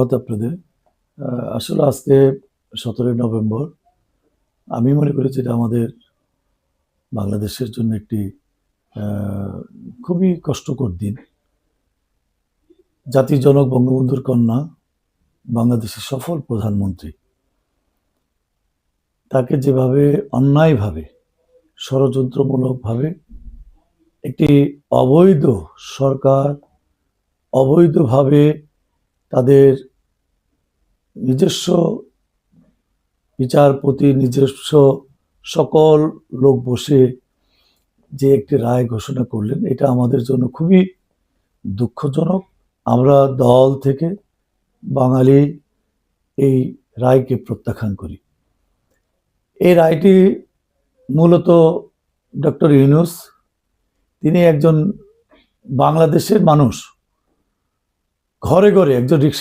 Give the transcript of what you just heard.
ধন্যবাদ আপনাদের। আসলে আজকে সতেরোই নভেম্বর, আমি মনে করি যেটা আমাদের বাংলাদেশের জন্য একটি খুবই কষ্টকর দিন। জাতির জনক, বঙ্গবন্ধুর কন্যা, বাংলাদেশের সফল প্রধানমন্ত্রী। তাকে যেভাবে অন্যায়ভাবে, ষড়যন্ত্রমূলকভাবে একটি অবৈধ সরকার, অবৈধভাবে তাদের নিজস্ব বিচারপতি নিজস্ব সকল লোক বসে যে একটি রায় ঘোষণা করলেন, এটা আমাদের জন্য খুবই দুঃখজনক। আমরা দল থেকে বাঙালি এই রায়কে প্রত্যাখ্যান করি। এই রায়টি মূলত ডক্টর ইউনুস, তিনি একজন বাংলাদেশের মানুষ, ঘরে ঘরে একজন রিক্সা